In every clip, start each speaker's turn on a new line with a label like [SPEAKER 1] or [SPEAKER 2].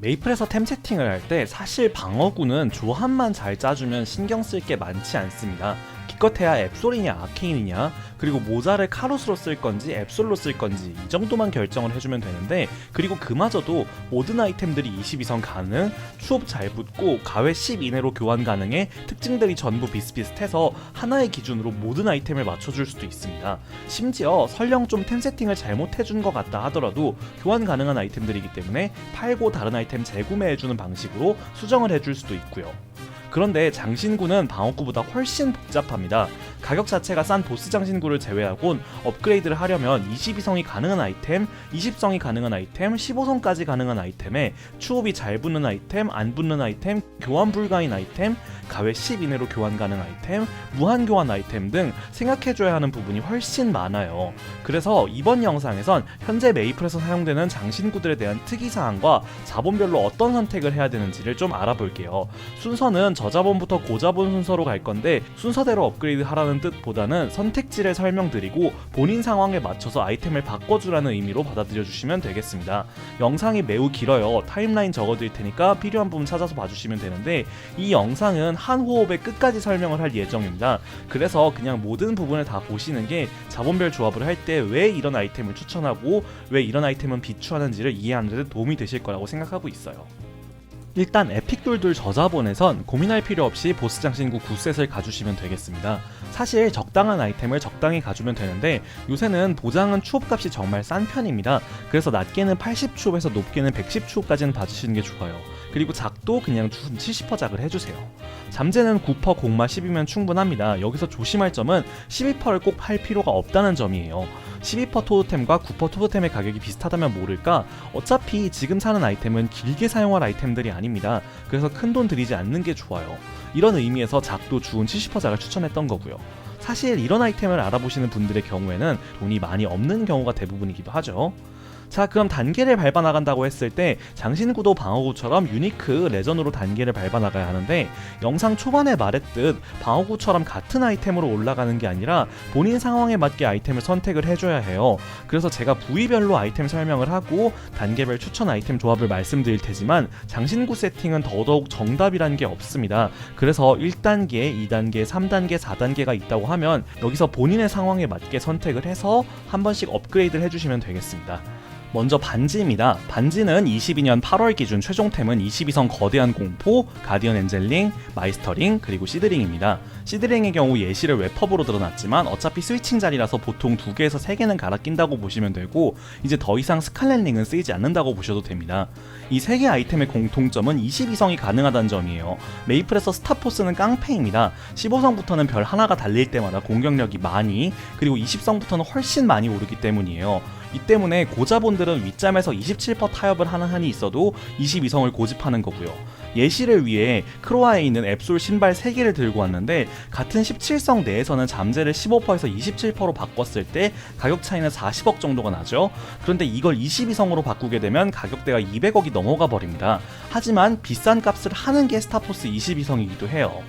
[SPEAKER 1] 메이플에서 템 채팅을 할 때 사실 방어구는 조합만 잘 짜주면 신경 쓸 게 많지 않습니다. 기껏해야 앱솔이냐 아케인이냐 그리고 모자를 카롯스로쓸 건지 앱솔로 쓸 건지 이 정도만 결정을 해주면 되는데 그리고 그마저도 모든 아이템들이 22선 가능, 추업 잘 붙고 가회 10 이내로 교환 가능해 특징들이 전부 비슷비슷해서 하나의 기준으로 모든 아이템을 맞춰줄 수도 있습니다. 심지어 설령 좀 템 세팅을 잘못해준 것 같다 하더라도 교환 가능한 아이템들이기 때문에 팔고 다른 아이템 재구매해주는 방식으로 수정을 해줄 수도 있고요. 그런데 장신구는 방어구보다 훨씬 복잡합니다. 가격 자체가 싼 보스 장신구를 제외하곤 업그레이드를 하려면 22성이 가능한 아이템, 20성이 가능한 아이템, 15성까지 가능한 아이템에 추업이 잘 붙는 아이템, 안 붙는 아이템, 교환 불가인 아이템, 가외 10 이내로 교환 가능 아이템, 무한 교환 아이템 등 생각해줘야 하는 부분이 훨씬 많아요. 그래서 이번 영상에선 현재 메이플에서 사용되는 장신구들에 대한 특이사항과 자본별로 어떤 선택을 해야 되는지를 좀 알아볼게요. 순서는 저자본부터 고자본 순서로 갈 건데 순서대로 업그레이드 하라는 뜻보다는 선택지를 설명드리고 본인 상황에 맞춰서 아이템을 바꿔주라는 의미로 받아들여 주시면 되겠습니다. 영상이 매우 길어요. 타임라인 적어드릴 테니까 필요한 부분 찾아서 봐주시면 되는데 이 영상은 한 호흡에 끝까지 설명을 할 예정입니다. 그래서 그냥 모든 부분을 다 보시는 게 자본별 조합을 할 때 왜 이런 아이템을 추천하고 왜 이런 아이템은 비추하는지를 이해하는 데 도움이 되실 거라고 생각하고 있어요. 일단 에픽돌돌 저자본에선 고민할 필요 없이 보스장신구 굿셋을 가주시면 되겠습니다. 사실 적당한 아이템을 적당히 가주면 되는데 요새는 보장은 추업값이 정말 싼 편입니다. 그래서 낮게는 80추업에서 높게는 110추업까지는 봐주시는 게 좋아요. 그리고 작도 그냥 70%퍼 작을 해주세요. 잠재는 9% 공마 10이면 충분합니다. 여기서 조심할 점은 12%를 퍼꼭팔 필요가 없다는 점이에요. 12%퍼 토드템과 9% 토드템의 가격이 비슷하다면 모를까? 어차피 지금 사는 아이템은 길게 사용할 아이템들이 아닙니다. 그래서 큰 돈 들이지 않는 게 좋아요. 이런 의미에서 작도 주운 70%퍼 작을 추천했던 거고요. 사실 이런 아이템을 알아보시는 분들의 경우에는 돈이 많이 없는 경우가 대부분이기도 하죠. 자 그럼 단계를 밟아 나간다고 했을 때 장신구도 방어구처럼 유니크 레전으로 단계를 밟아 나가야 하는데 영상 초반에 말했듯 방어구처럼 같은 아이템으로 올라가는 게 아니라 본인 상황에 맞게 아이템을 선택을 해줘야 해요. 그래서 제가 부위별로 아이템 설명을 하고 단계별 추천 아이템 조합을 말씀드릴 테지만 장신구 세팅은 더더욱 정답이란 게 없습니다. 그래서 1단계, 2단계, 3단계, 4단계가 있다고 하면 여기서 본인의 상황에 맞게 선택을 해서 한 번씩 업그레이드를 해주시면 되겠습니다. 먼저 반지입니다. 반지는 22년 8월 기준 최종템은 22성 거대한 공포, 가디언 엔젤링, 마이스터링, 그리고 시드링입니다. 시드링의 경우 예시를 웹펍으로 드러났지만 어차피 스위칭 자리라서 보통 2개에서 3개는 갈아 낀다고 보시면 되고 이제 더 이상 스칼렛링은 쓰이지 않는다고 보셔도 됩니다. 이 3개 아이템의 공통점은 22성이 가능하다는 점이에요. 메이플에서 스타포스는 깡패입니다. 15성부터는 별 하나가 달릴 때마다 공격력이 많이 그리고 20성부터는 훨씬 많이 오르기 때문이에요. 이 때문에 고자본들은 윗잠에서 27% 타협을 하는 한이 있어도 22성을 고집하는 거고요. 예시를 위해 크로아에 있는 앱솔 신발 3개를 들고 왔는데 같은 17성 내에서는 잠재를 15%에서 27%로 바꿨을 때 가격 차이는 40억 정도가 나죠. 그런데 이걸 22성으로 바꾸게 되면 가격대가 200억이 넘어가 버립니다. 하지만 비싼 값을 하는 게 스타포스 22성이기도 해요.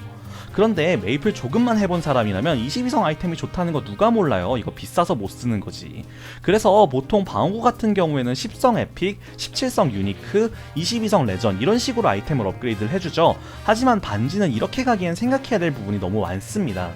[SPEAKER 1] 그런데 메이플 조금만 해본 사람이라면 22성 아이템이 좋다는 거 누가 몰라요. 이거 비싸서 못 쓰는 거지. 그래서 보통 방어구 같은 경우에는 10성 에픽, 17성 유니크, 22성 레전 이런 식으로 아이템을 업그레이드를 해주죠. 하지만 반지는 이렇게 가기엔 생각해야 될 부분이 너무 많습니다.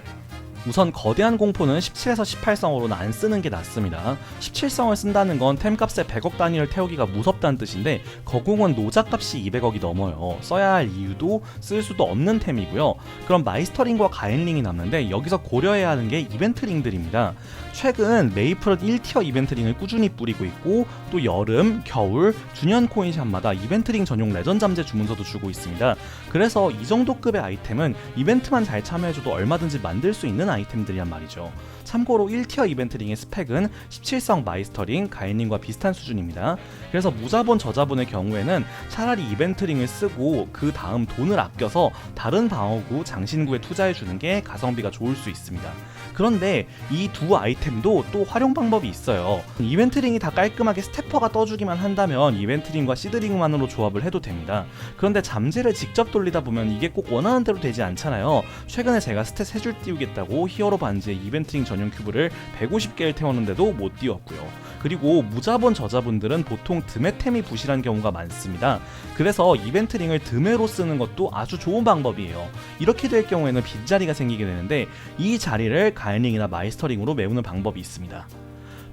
[SPEAKER 1] 우선 거대한 공포는 17에서 18성으로는 안 쓰는 게 낫습니다. 17성을 쓴다는 건 템값에 100억 단위를 태우기가 무섭다는 뜻인데 거궁은 노자값이 200억이 넘어요. 써야 할 이유도 쓸 수도 없는 템이고요. 그럼 마이스터링과 가엔링이 남는데 여기서 고려해야 하는 게 이벤트링들입니다. 최근 메이플 1티어 이벤트링을 꾸준히 뿌리고 있고 또 여름, 겨울, 주년 코인샵마다 이벤트링 전용 레전 잠재 주문서도 주고 있습니다. 그래서 이 정도 급의 아이템은 이벤트만 잘 참여해줘도 얼마든지 만들 수 있는 아이템들이란 말이죠. 참고로 1티어 이벤트링의 스펙은 17성 마이스터링 가인님과 비슷한 수준입니다. 그래서 무자본 저자본의 경우에는 차라리 이벤트링을 쓰고 그 다음 돈을 아껴서 다른 방어구, 장신구에 투자해주는 게 가성비가 좋을 수 있습니다. 그런데 이 두 아이템도 또 활용 방법이 있어요. 이벤트링이 다 깔끔하게 스태퍼가 떠주기만 한다면 이벤트링과 시드링만으로 조합을 해도 됩니다. 그런데 잠재를 직접 돌리다 보면 이게 꼭 원하는 대로 되지 않잖아요. 최근에 제가 스탯 3줄 띄우겠다고 히어로 반지에 이벤트링 전용 큐브를 150개를 태웠는데도 못 띄웠고요. 그리고 무자본 저자분들은 보통 드메템이 부실한 경우가 많습니다. 그래서 이벤트링을 드메로 쓰는 것도 아주 좋은 방법이에요. 이렇게 될 경우에는 빈자리가 생기게 되는데 이 자리를 가이닝이나 마이스터링으로 메우는 방법이 있습니다.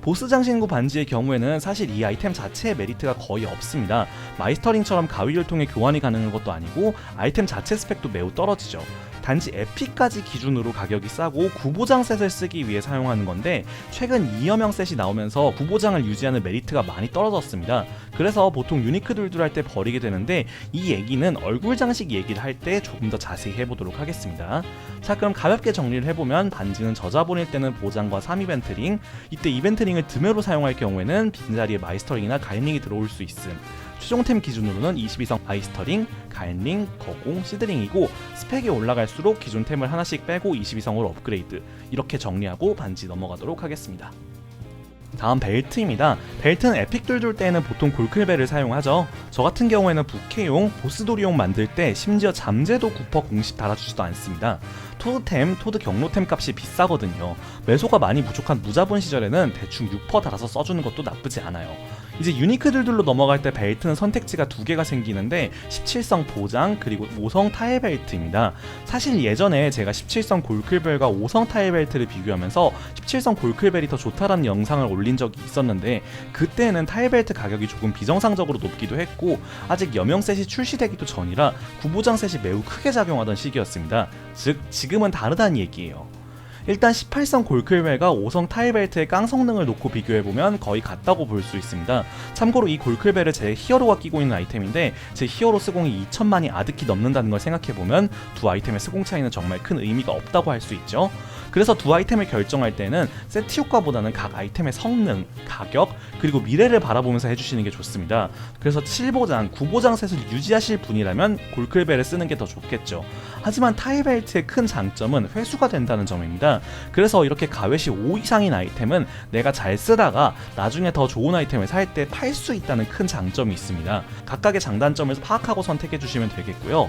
[SPEAKER 1] 보스 장신구 반지의 경우에는 사실 이 아이템 자체의 메리트가 거의 없습니다. 마이스터링처럼 가위를 통해 교환이 가능한 것도 아니고 아이템 자체 스펙도 매우 떨어지죠. 단지 에픽까지 기준으로 가격이 싸고 구보장 셋을 쓰기 위해 사용하는 건데 최근 2여명 셋이 나오면서 구보장을 유지하는 메리트가 많이 떨어졌습니다. 그래서 보통 유니크 둘둘할 때 버리게 되는데 이 얘기는 얼굴 장식 얘기를 할 때 조금 더 자세히 해보도록 하겠습니다. 자 그럼 가볍게 정리를 해보면 반지는 저자본일 때는 보장과 3이벤트 링 이때 이벤트 링을 드메로 사용할 경우에는 빈자리에 마이스터링이나 가이닝이 들어올 수 있음 추종템 기준으로는 22성 아이스터링, 갈링, 거공, 시드링이고 스펙이 올라갈수록 기존템을 하나씩 빼고 22성으로 업그레이드 이렇게 정리하고 반지 넘어가도록 하겠습니다. 다음 벨트입니다. 벨트는 에픽 뚫뚫 때에는 보통 골클벨을 사용하죠. 저 같은 경우에는 부캐용, 보스돌이용 만들 때 심지어 잠재도 구퍼 공식 달아주지도 않습니다. 토드템, 토드 경로템 값이 비싸거든요. 매소가 많이 부족한 무자본 시절에는 대충 6% 달아서 써주는 것도 나쁘지 않아요. 이제 유니크들들로 넘어갈 때 벨트는 선택지가 두 개가 생기는데 17성 보장 그리고 5성 타일 벨트입니다. 사실 예전에 제가 17성 골클벨과 5성 타일 벨트를 비교하면서 17성 골클벨이 더 좋다라는 영상을 올린 적이 있었는데 그때는 타일 벨트 가격이 조금 비정상적으로 높기도 했고 아직 여명셋이 출시되기도 전이라 구보장셋이 매우 크게 작용하던 시기였습니다. 즉 지금 지금은 다르다는 얘기예요. 일단 18성 골클벨과 5성 타이벨트의 깡 성능을 놓고 비교해보면 거의 같다고 볼 수 있습니다. 참고로 이 골클벨을 제 히어로가 끼고 있는 아이템인데 제 히어로 스공이 2천만이 아득히 넘는다는 걸 생각해보면 두 아이템의 스공 차이는 정말 큰 의미가 없다고 할 수 있죠. 그래서 두 아이템을 결정할 때는 세트 효과보다는 각 아이템의 성능, 가격, 그리고 미래를 바라보면서 해주시는 게 좋습니다. 그래서 7보장, 9보장 셋을 유지하실 분이라면 골클벨을 쓰는 게 더 좋겠죠. 하지만 타이벨트의 큰 장점은 회수가 된다는 점입니다. 그래서 이렇게 가외시 5 이상인 아이템은 내가 잘 쓰다가 나중에 더 좋은 아이템을 살 때 팔 수 있다는 큰 장점이 있습니다. 각각의 장단점에서 파악하고 선택해 주시면 되겠고요.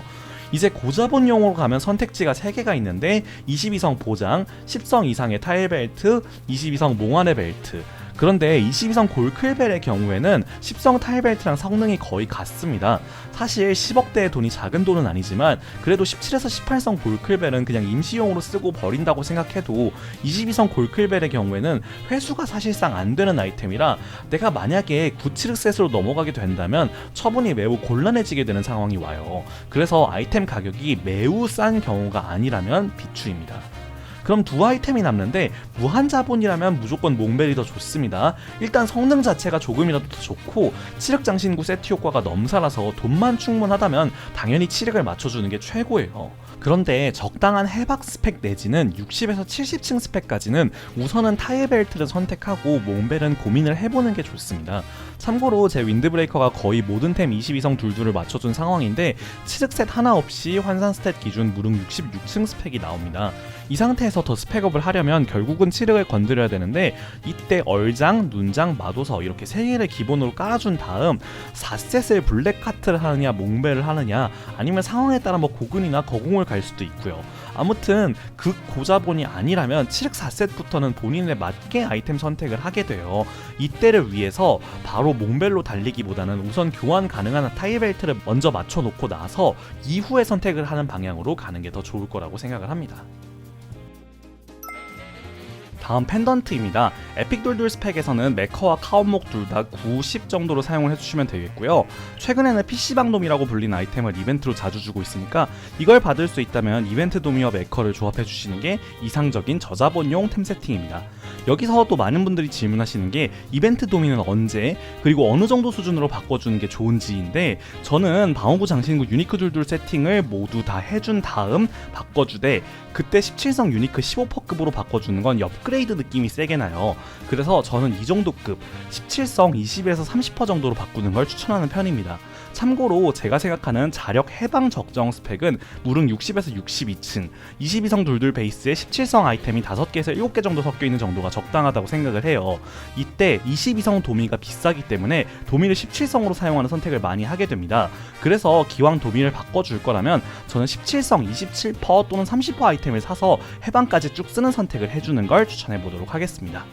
[SPEAKER 1] 이제 고자본 용으로 가면 선택지가 3개가 있는데 22성 보장, 10성 이상의 타일 벨트, 22성 몽환의 벨트 그런데 22성 골클벨의 경우에는 10성 타이벨트랑 성능이 거의 같습니다. 사실 10억대의 돈이 작은 돈은 아니지만 그래도 17에서 18성 골클벨은 그냥 임시용으로 쓰고 버린다고 생각해도 22성 골클벨의 경우에는 회수가 사실상 안 되는 아이템이라 내가 만약에 구치르셋으로 넘어가게 된다면 처분이 매우 곤란해지게 되는 상황이 와요. 그래서 아이템 가격이 매우 싼 경우가 아니라면 비추입니다. 그럼 두 아이템이 남는데 무한 자본이라면 무조건 몽벨이 더 좋습니다. 일단 성능 자체가 조금이라도 더 좋고 치력 장신구 세트 효과가 넘사라서 돈만 충분하다면 당연히 치력을 맞춰주는 게 최고예요. 그런데 적당한 해박 스펙 내지는 60에서 70층 스펙까지는 우선은 타이 벨트를 선택하고 몽벨은 고민을 해보는 게 좋습니다. 참고로 제 윈드브레이커가 거의 모든 템 22성 둘둘을 맞춰준 상황인데 치륵셋 하나 없이 환산 스탯 기준 무릉 66층 스펙이 나옵니다. 이 상태에서 더 스펙업을 하려면 결국은 치력을 건드려야 되는데 이때 얼장, 눈장, 마도서 이렇게 세 개를 기본으로 깔아준 다음 4셋을 블랙카트를 하느냐 몽배를 하느냐 아니면 상황에 따라 뭐 고근이나 거공을 갈 수도 있고요. 아무튼 그 고자본이 아니라면 7 4셋부터는 본인에 맞게 아이템 선택을 하게 돼요. 이때를 위해서 바로 몽벨로 달리기보다는 우선 교환 가능한 타이벨트를 먼저 맞춰놓고 나서 이후에 선택을 하는 방향으로 가는 게 더 좋을 거라고 생각을 합니다. 다음 펜던트입니다. 에픽돌돌 스펙에서는 메커와 카운목 둘 다 90 정도로 사용을 해주시면 되겠고요. 최근에는 PC방 돔이라고 불리는 아이템을 이벤트로 자주 주고 있으니까 이걸 받을 수 있다면 이벤트 도미와 메커를 조합해주시는 게 이상적인 저자본용 템 세팅입니다. 여기서 또 많은 분들이 질문하시는 게 이벤트 도미는 언제 그리고 어느 정도 수준으로 바꿔주는 게 좋은지인데 저는 방어구 장신구 유니크 둘둘 세팅을 모두 다 해준 다음 바꿔주되 그때 17성 유니크 15%급으로 바꿔주는 건옆그 트레이드 느낌이 세게 나요. 그래서 저는 이 정도 급 17성 20에서 30% 정도로 바꾸는 걸 추천하는 편입니다. 참고로 제가 생각하는 자력 해방 적정 스펙은 무릉 60에서 62층, 22성 둘둘 베이스에 17성 아이템이 5개에서 7개 정도 섞여 있는 정도가 적당하다고 생각을 해요. 이때 22성 도미가 비싸기 때문에 도미를 17성으로 사용하는 선택을 많이 하게 됩니다. 그래서 기왕 도미를 바꿔줄 거라면 저는 17성 27%퍼 또는 30%퍼 아이템을 사서 해방까지 쭉 쓰는 선택을 해주는 걸 추천해 보도록 하겠습니다.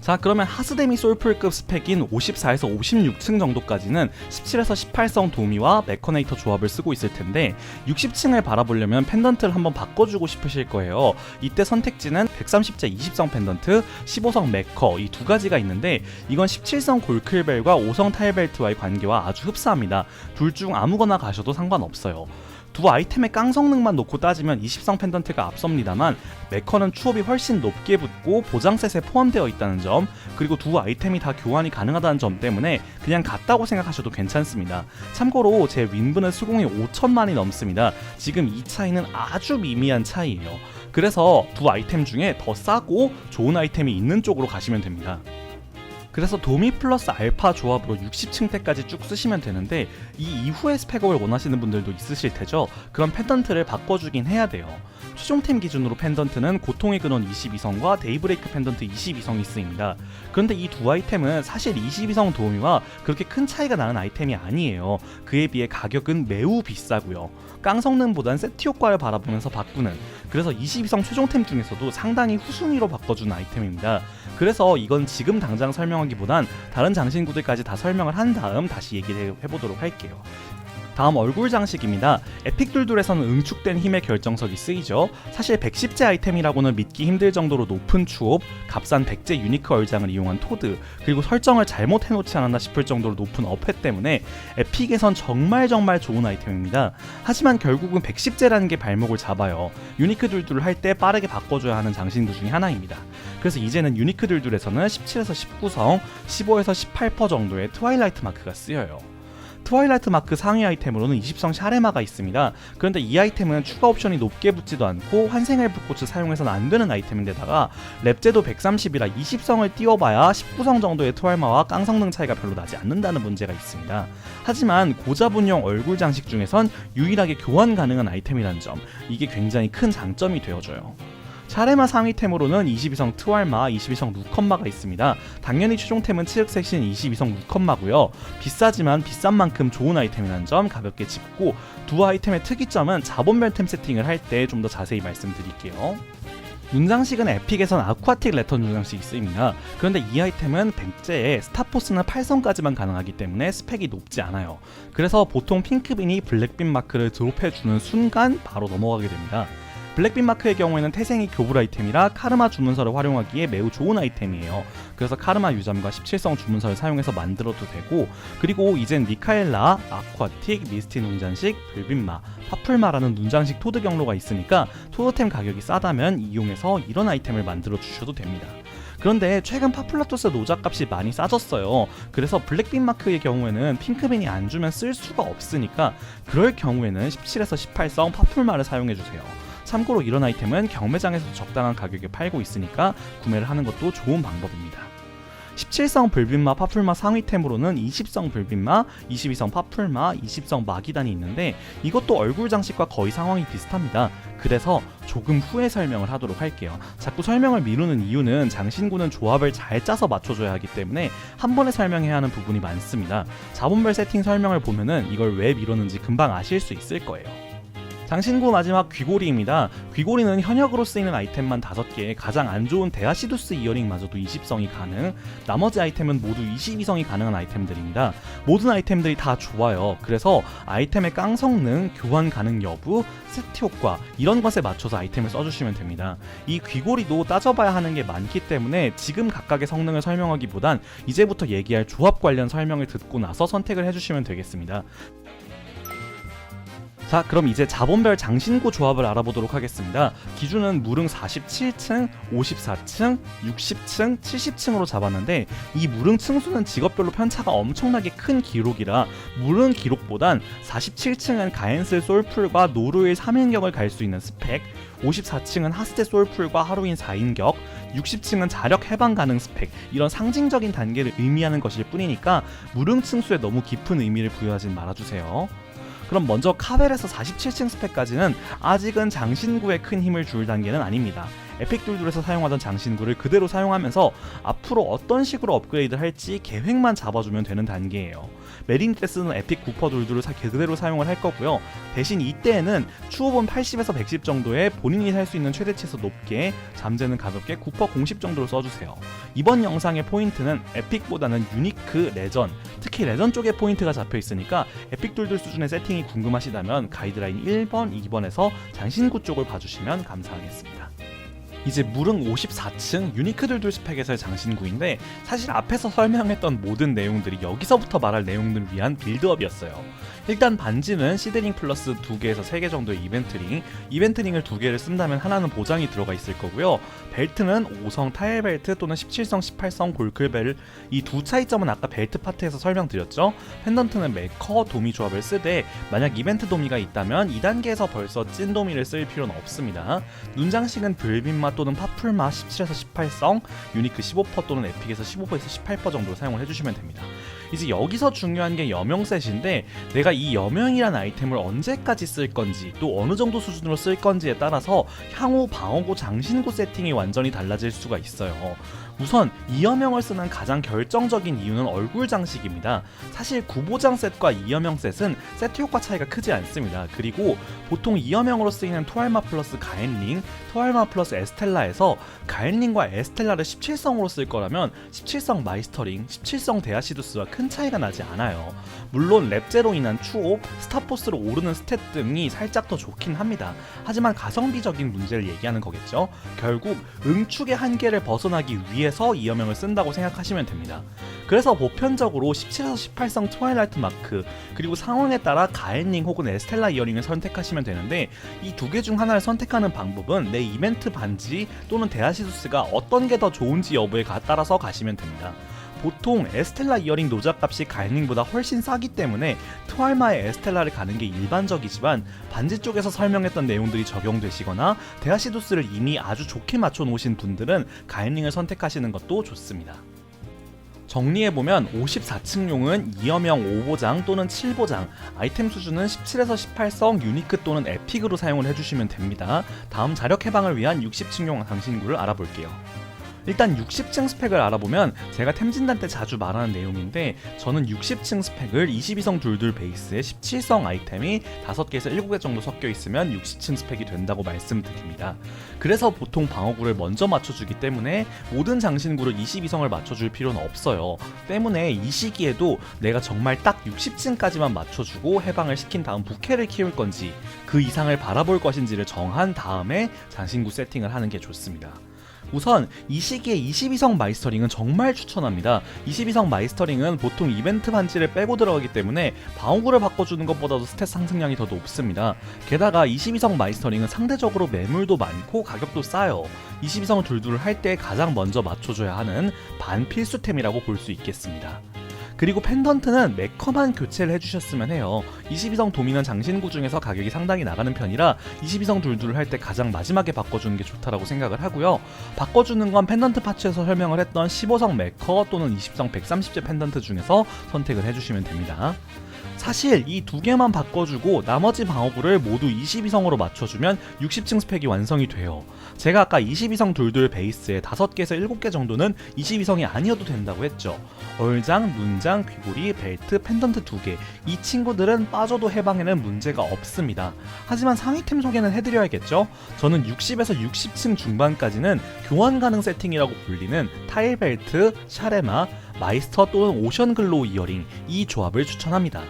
[SPEAKER 1] 자 그러면 하스데미 솔플급 스펙인 54에서 56층 정도까지는 17에서 18성 도미와 메커네이터 조합을 쓰고 있을 텐데 60층을 바라보려면 펜던트를 한번 바꿔주고 싶으실 거예요 이때 선택지는 130제 20성 펜던트 15성 메커 이 두 가지가 있는데 이건 17성 골클벨과 5성 타일벨트와의 관계와 아주 흡사합니다 둘 중 아무거나 가셔도 상관없어요 두 아이템의 깡성능만 놓고 따지면 20성 펜던트가 앞섭니다만 메커는 추업이 훨씬 높게 붙고 보장셋에 포함되어 있다는 점 그리고 두 아이템이 다 교환이 가능하다는 점 때문에 그냥 같다고 생각하셔도 괜찮습니다. 참고로 제윈분는 수공이 5천만이 넘습니다. 지금 이 차이는 아주 미미한 차이에요 그래서 두 아이템 중에 더 싸고 좋은 아이템이 있는 쪽으로 가시면 됩니다. 그래서 도미 플러스 알파 조합으로 60층 대까지쭉 쓰시면 되는데 이이후의 스펙업을 원하시는 분들도 있으실 테죠. 그런 펜던트를 바꿔주긴 해야 돼요. 최종템 기준으로 펜던트는 고통의 근원 22성과 데이브레이크 펜던트 22성이 쓰입니다. 그런데 이 두 아이템은 사실 22성 도미와 그렇게 큰 차이가 나는 아이템이 아니에요. 그에 비해 가격은 매우 비싸고요. 깡 성능보단 세트 효과를 바라보면서 바꾸는 그래서 22성 최종템 중에서도 상당히 후순위로 바꿔준 아이템입니다. 그래서 이건 지금 당장 설명하기보단 다른 장신구들까지 다 설명을 한 다음 다시 얘기를 해보도록 할게요. 다음 얼굴 장식입니다. 에픽둘둘에서는 응축된 힘의 결정석이 쓰이죠. 사실 110제 아이템이라고는 믿기 힘들 정도로 높은 추업, 값싼 100제 유니크 얼장을 이용한 토드, 그리고 설정을 잘못 해놓지 않았나 싶을 정도로 높은 어패 때문에 에픽에선 정말 정말 좋은 아이템입니다. 하지만 결국은 110제라는 게 발목을 잡아요. 유니크 둘둘을 할 때 빠르게 바꿔줘야 하는 장신구 중에 하나입니다. 그래서 이제는 유니크 둘둘에서는 17에서 19성, 15에서 18%퍼 정도의 트와일라이트 마크가 쓰여요. 트와일라이트 마크 상위 아이템으로는 20성 샤레마가 있습니다. 그런데 이 아이템은 추가 옵션이 높게 붙지도 않고 환생 헬프 꽃을 사용해서는 안 되는 아이템인데다가 랩제도 130이라 20성을 띄워봐야 19성 정도의 트와일마와 깡성능 차이가 별로 나지 않는다는 문제가 있습니다. 하지만 고자분용 얼굴 장식 중에선 유일하게 교환 가능한 아이템이란 점, 이게 굉장히 큰 장점이 되어줘요. 샤레마 상위템으로는 22성 트왈마, 22성 루컴마가 있습니다. 당연히 최종템은 치흑색신 22성 루컴마고요 비싸지만 비싼 만큼 좋은 아이템이라는 점 가볍게 짚고 두 아이템의 특이점은 자본별템 세팅을 할 때 좀 더 자세히 말씀드릴게요. 눈장식은 에픽에선 아쿠아틱 레턴 눈장식이 쓰입니다. 그런데 이 아이템은 100제에 스타포스나 8성까지만 가능하기 때문에 스펙이 높지 않아요. 그래서 보통 핑크빈이 블랙빈 마크를 드롭해주는 순간 바로 넘어가게 됩니다. 블랙빈 마크의 경우에는 태생이 교불 아이템이라 카르마 주문서를 활용하기에 매우 좋은 아이템이에요. 그래서 카르마 유잠과 17성 주문서를 사용해서 만들어도 되고 그리고 이젠 니카엘라, 아쿠아틱, 미스티 눈장식, 블빈마 파풀마라는 눈장식 토드 경로가 있으니까 토드템 가격이 싸다면 이용해서 이런 아이템을 만들어 주셔도 됩니다. 그런데 최근 파플라토스 노자값이 많이 싸졌어요. 그래서 블랙빈 마크의 경우에는 핑크빈이 안 주면 쓸 수가 없으니까 그럴 경우에는 17에서 18성 파풀마를 사용해주세요. 참고로 이런 아이템은 경매장에서도 적당한 가격에 팔고 있으니까 구매를 하는 것도 좋은 방법입니다. 17성 불빛마 파풀마 상위템으로는 20성 불빛마, 22성 파풀마, 20성 마기단이 있는데 이것도 얼굴 장식과 거의 상황이 비슷합니다. 그래서 조금 후에 설명을 하도록 할게요. 자꾸 설명을 미루는 이유는 장신구는 조합을 잘 짜서 맞춰줘야 하기 때문에 한 번에 설명해야 하는 부분이 많습니다. 자본별 세팅 설명을 보면은 이걸 왜미루는지 금방 아실 수 있을 거예요. 당신구 마지막 귀고리입니다. 귀고리는 현역으로 쓰이는 아이템만 5개, 가장 안 좋은 데아시두스 이어링마저도 20성이 가능, 나머지 아이템은 모두 22성이 가능한 아이템들입니다. 모든 아이템들이 다 좋아요. 그래서 아이템의 깡 성능, 교환 가능 여부, 세트 효과 이런 것에 맞춰서 아이템을 써주시면 됩니다. 이 귀고리도 따져봐야 하는 게 많기 때문에 지금 각각의 성능을 설명하기보단 이제부터 얘기할 조합 관련 설명을 듣고 나서 선택을 해주시면 되겠습니다. 자 그럼 이제 자본별 장신구 조합을 알아보도록 하겠습니다. 기준은 무릉 47층, 54층, 60층, 70층으로 잡았는데 이 무릉 층수는 직업별로 편차가 엄청나게 큰 기록이라 무릉 기록보단 47층은 가엔스 솔풀과 노루일 3인격을갈 수 있는 스펙 54층은 하스테 솔풀과 하루인 4인격, 60층은 자력 해방 가능 스펙 이런 상징적인 단계를 의미하는 것일 뿐이니까 무릉 층수에 너무 깊은 의미를 부여하진 말아주세요. 그럼 먼저 카벨에서 47층 스펙까지는 아직은 장신구에 큰 힘을 줄 단계는 아닙니다. 에픽 둘둘에서 사용하던 장신구를 그대로 사용하면서 앞으로 어떤 식으로 업그레이드 할지 계획만 잡아주면 되는 단계예요. 메린 때 쓰는 에픽 구퍼 돌들을 그대로 사용을 할 거고요. 대신 이때에는 추호본 80에서 110 정도의 본인이 살 수 있는 최대치에서 높게 잠재는 가볍게 구퍼 010 정도로 써주세요. 이번 영상의 포인트는 에픽보다는 유니크 레전, 특히 레전 쪽에 포인트가 잡혀 있으니까 에픽 돌들 수준의 세팅이 궁금하시다면 가이드라인 1번, 2번에서 장신구 쪽을 봐주시면 감사하겠습니다. 이제 무릉 54층 유니크 들둘 스펙에서의 장신구인데 사실 앞에서 설명했던 모든 내용들이 여기서부터 말할 내용들을 위한 빌드업이었어요. 일단 반지는 시드링 플러스 2개에서 3개 정도의 이벤트링, 이벤트링을 2개를 쓴다면 하나는 보장이 들어가 있을 거고요. 벨트는 5성 타일 벨트 또는 17성, 18성 골클벨 이 두 차이점은 아까 벨트 파트에서 설명드렸죠. 펜던트는 메커 도미 조합을 쓰되 만약 이벤트 도미가 있다면 2단계에서 벌써 찐 도미를 쓸 필요는 없습니다. 눈장식은 불빛마 또는 파풀마 17에서 18성, 유니크 15% 또는 에픽에서 15%에서 18% 정도 사용을 해주시면 됩니다. 이제 여기서 중요한 게 여명셋인데 내가 이 여명이란 아이템을 언제까지 쓸 건지 또 어느 정도 수준으로 쓸 건지에 따라서 향후 방어구 장신구 세팅이 완전히 달라질 수가 있어요. 우선 이여명을 쓰는 가장 결정적인 이유는 얼굴 장식입니다. 사실 구보장 셋과 이여명 셋은 세트 효과 차이가 크지 않습니다. 그리고 보통 이여명으로 쓰이는 토알마 플러스 가엔링, 토알마 플러스 에스텔라에서 가엔링과 에스텔라를 17성으로 쓸 거라면 17성 마이스터링, 17성 데아시두스와 큰 차이가 나지 않아요. 물론 랩제로 인한 추업, 스타포스로 오르는 스탯 등이 살짝 더 좋긴 합니다. 하지만 가성비적인 문제를 얘기하는 거겠죠. 결국 응축의 한계를 벗어나기 위해 위해서 이여명을 쓴다고 생각하시면 됩니다. 그래서 보편적으로 17에서 18성 트와일라이트 마크 그리고 상황에 따라 가엔링 혹은 에스텔라 이어링을 선택하시면 되는데 이 두 개 중 하나를 선택하는 방법은 내 이벤트 반지 또는 대하시수스가 어떤 게 더 좋은지 여부에 따라서 가시면 됩니다. 보통 에스텔라 이어링 노자값이 가이닝보다 훨씬 싸기 때문에 트왈마의 에스텔라를 가는 게 일반적이지만 반지 쪽에서 설명했던 내용들이 적용되시거나 데아시도스를 이미 아주 좋게 맞춰 놓으신 분들은 가이닝을 선택하시는 것도 좋습니다. 정리해보면 54층용은 2여명 5보장 또는 7보장, 아이템 수준은 17에서 18성 유니크 또는 에픽으로 사용을 해주시면 됩니다. 다음 자력 해방을 위한 60층용 당신구를 알아볼게요. 일단 60층 스펙을 알아보면 제가 템진단 때 자주 말하는 내용인데 저는 60층 스펙을 22성 둘둘 베이스에 17성 아이템이 5개에서 7개 정도 섞여 있으면 60층 스펙이 된다고 말씀드립니다. 그래서 보통 방어구를 먼저 맞춰주기 때문에 모든 장신구를 22성을 맞춰줄 필요는 없어요. 때문에 이 시기에도 내가 정말 딱 60층까지만 맞춰주고 해방을 시킨 다음 부캐를 키울 건지 그 이상을 바라볼 것인지를 정한 다음에 장신구 세팅을 하는 게 좋습니다. 우선 이 시기에 22성 마이스터링은 정말 추천합니다. 22성 마이스터링은 보통 이벤트 반지를 빼고 들어가기 때문에 방어구를 바꿔주는 것보다도 스탯 상승량이 더 높습니다. 게다가 22성 마이스터링은 상대적으로 매물도 많고 가격도 싸요. 22성 둘둘 을할때 가장 먼저 맞춰줘야 하는 반필수템이라고 볼 수 있겠습니다. 그리고 펜던트는 매컴한 교체를 해주셨으면 해요. 22성 도미넌 장신구 중에서 가격이 상당히 나가는 편이라 22성 둘둘 할 때 가장 마지막에 바꿔주는 게 좋다라고 생각을 하고요. 바꿔주는 건 펜던트 파츠에서 설명을 했던 15성 메커 또는 20성 130제 펜던트 중에서 선택을 해주시면 됩니다. 사실 이 두 개만 바꿔주고 나머지 방어구를 모두 22성으로 맞춰주면 60층 스펙이 완성이 돼요. 제가 아까 22성 둘둘 베이스에 5개에서 7개 정도는 22성이 아니어도 된다고 했죠. 얼장, 눈장, 귀고리, 벨트, 펜던트 2개 이 친구들은 빠져도 해방에는 문제가 없습니다. 하지만 상위템 소개는 해드려야겠죠? 저는 60에서 60층 중반까지는 교환 가능 세팅이라고 불리는 타일 벨트, 샤레마, 마이스터 또는 오션 글로우 이어링 이 조합을 추천합니다.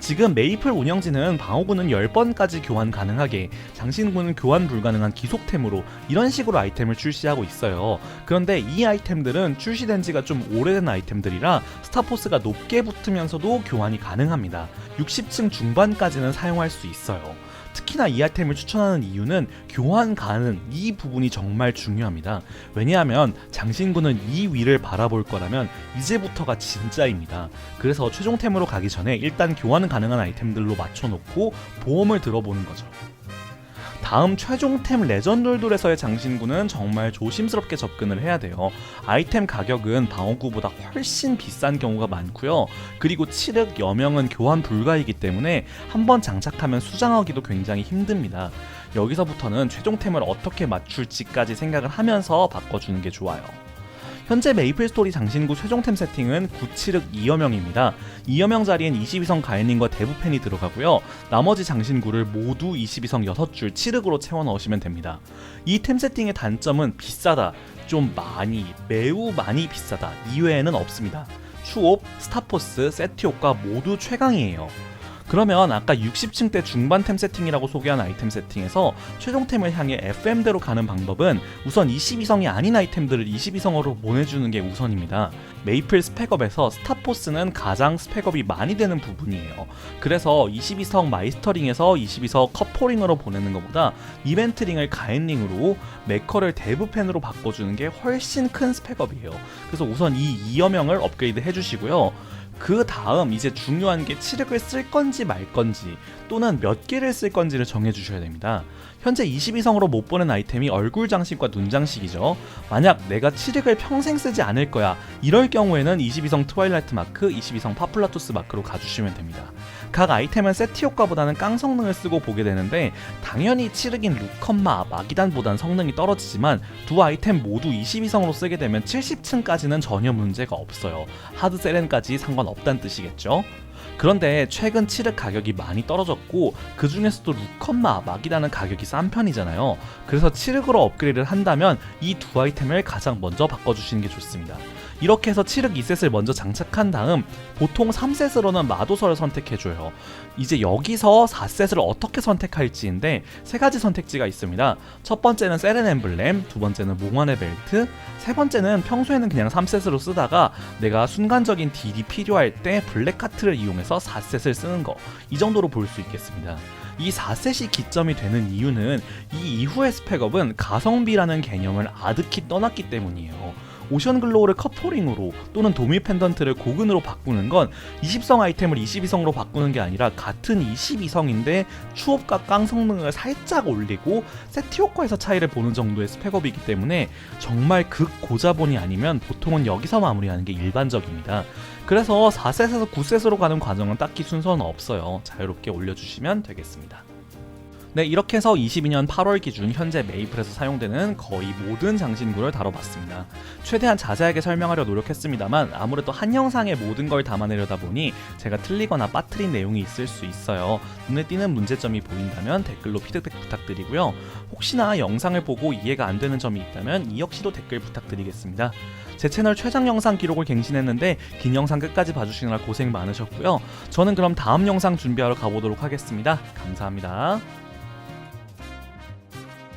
[SPEAKER 1] 지금 메이플 운영진은 방어구는 10번까지 교환 가능하게 장신구는 교환 불가능한 기속템으로 이런 식으로 아이템을 출시하고 있어요. 그런데 이 아이템들은 출시된 지가 좀 오래된 아이템들이라 스타포스가 높게 붙으면서도 교환이 가능합니다. 60층 중반까지는 사용할 수 있어요. 특히나 이 아이템을 추천하는 이유는 교환 가능 이 부분이 정말 중요합니다. 왜냐하면 장신구는 이 위를 바라볼 거라면 이제부터가 진짜입니다. 그래서 최종템으로 가기 전에 일단 교환 가능한 아이템들로 맞춰놓고 보험을 들어보는 거죠. 다음 최종템 레전드돌에서의 장신구는 정말 조심스럽게 접근을 해야 돼요. 아이템 가격은 방어구보다 훨씬 비싼 경우가 많고요. 그리고 치륵 여명은 교환 불가이기 때문에 한번 장착하면 수장하기도 굉장히 힘듭니다. 여기서부터는 최종템을 어떻게 맞출지까지 생각을 하면서 바꿔주는 게 좋아요. 현재 메이플스토리 장신구 최종템 세팅은 9 7억 2여명입니다. 2여명 자리엔 22성 가인님과 대부펜이 들어가고요. 나머지 장신구를 모두 22성 6줄 7흑으로 채워 넣으시면 됩니다. 이 템 세팅의 단점은 비싸다, 좀 많이, 매우 많이 비싸다 이외에는 없습니다. 추옵, 스타포스, 세티옵과 모두 최강이에요. 그러면 아까 60층 대 중반템 세팅이라고 소개한 아이템 세팅에서 최종템을 향해 FM대로 가는 방법은 우선 22성이 아닌 아이템들을 22성으로 보내주는 게 우선입니다. 메이플 스펙업에서 스타포스는 가장 스펙업이 많이 되는 부분이에요. 그래서 22성 마이스터링에서 22성 컵포링으로 보내는 것보다 이벤트링을 가엔링으로 메커를 대부펜으로 바꿔주는 게 훨씬 큰 스펙업이에요. 그래서 우선 이 2여명을 업그레이드 해주시고요. 그 다음 이제 중요한 게치력을쓸 건지 말 건지 또는 몇 개를 쓸 건지를 정해 주셔야 됩니다. 현재 22성으로 못 보는 아이템이 얼굴 장식과 눈 장식이죠. 만약 내가 치력을 평생 쓰지 않을 거야 이럴 경우에는 22성 트와일라이트 마크, 22성 파플라토스 마크로 가주시면 됩니다. 각 아이템은 세트 효과보다는 깡 성능을 쓰고 보게 되는데 당연히 치르긴 루컨마 마기단보단 성능이 떨어지지만 두 아이템 모두 22성으로 쓰게 되면 70층까지는 전혀 문제가 없어요. 하드 세렌까지 상관없단 뜻이겠죠. 그런데 최근 치르 가격이 많이 떨어졌고 그 중에서도 루컴마마기단은 가격이 싼 편이잖아요. 그래서 치르으로 업그레이드를 한다면 이 두 아이템을 가장 먼저 바꿔주시는 게 좋습니다. 이렇게 해서 7흑 2셋을 먼저 장착한 다음 보통 3셋으로는 마도서를 선택해줘요. 이제 여기서 4셋을 어떻게 선택할지인데 세 가지 선택지가 있습니다. 첫 번째는 세렌 엠블렘, 두 번째는 몽환의 벨트, 세 번째는 평소에는 그냥 3셋으로 쓰다가 내가 순간적인 딜이 필요할 때 블랙카트를 이용해서 4셋을 쓰는 거. 이 정도로 볼 수 있겠습니다. 이 4셋이 기점이 되는 이유는 이 이후의 스펙업은 가성비라는 개념을 아득히 떠났기 때문이에요. 오션 글로우를 커플링으로 또는 도미 펜던트를 고근으로 바꾸는 건 20성 아이템을 22성으로 바꾸는 게 아니라 같은 22성인데 추업과 깡 성능을 살짝 올리고 세트 효과에서 차이를 보는 정도의 스펙업이기 때문에 정말 극고자본이 아니면 보통은 여기서 마무리하는 게 일반적입니다. 그래서 4셋에서 9셋으로 가는 과정은 딱히 순서는 없어요. 자유롭게 올려주시면 되겠습니다. 네, 이렇게 해서 22년 8월 기준 현재 메이플에서 사용되는 거의 모든 장신구를 다뤄봤습니다. 최대한 자세하게 설명하려 노력했습니다만 아무래도 한 영상에 모든 걸 담아내려다 보니 제가 틀리거나 빠뜨린 내용이 있을 수 있어요. 눈에 띄는 문제점이 보인다면 댓글로 피드백 부탁드리고요. 혹시나 영상을 보고 이해가 안 되는 점이 있다면 이 역시도 댓글 부탁드리겠습니다. 제 채널 최장 영상 기록을 갱신했는데 긴 영상 끝까지 봐주시느라 고생 많으셨고요. 저는 그럼 다음 영상 준비하러 가보도록 하겠습니다. 감사합니다.